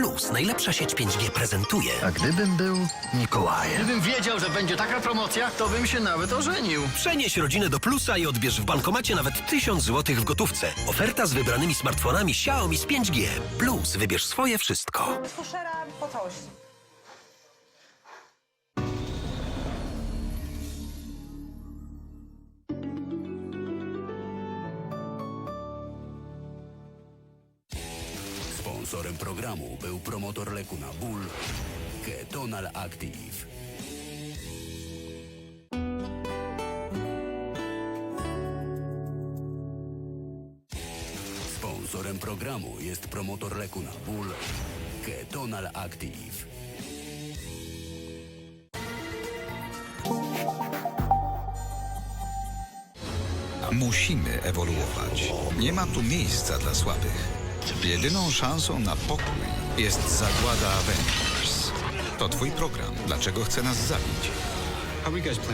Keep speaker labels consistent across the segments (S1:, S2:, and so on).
S1: Plus, najlepsza sieć 5G prezentuje.
S2: A gdybym był Mikołajem?
S3: Gdybym wiedział, że będzie taka promocja, to bym się nawet ożenił.
S1: Przenieś rodzinę do Plusa i odbierz w bankomacie nawet 1000 zł w gotówce. Oferta z wybranymi smartfonami Xiaomi z 5G. Plus, wybierz swoje wszystko.
S4: Fuszera po całości.
S5: Sponsorem programu był promotor leku na ból Ketonal Active. Sponsorem programu jest promotor leku na ból Ketonal Active.
S6: Musimy ewoluować. Nie ma tu miejsca dla słabych. Jedyną szansą na pokój jest zagłada Avengers. To twój program. Dlaczego chce nas zabić?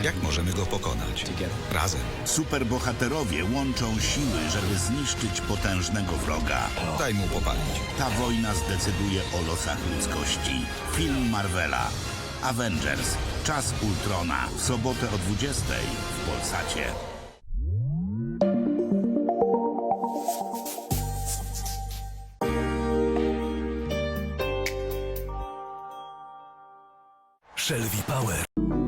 S6: Jak możemy go pokonać? Razem.
S7: Superbohaterowie łączą siły, żeby zniszczyć potężnego wroga.
S6: Daj mu popalić.
S7: Ta wojna zdecyduje o losach ludzkości. Film Marvela. Avengers. Czas Ultrona. W sobotę o 20 w Polsacie.
S1: Shelby Power.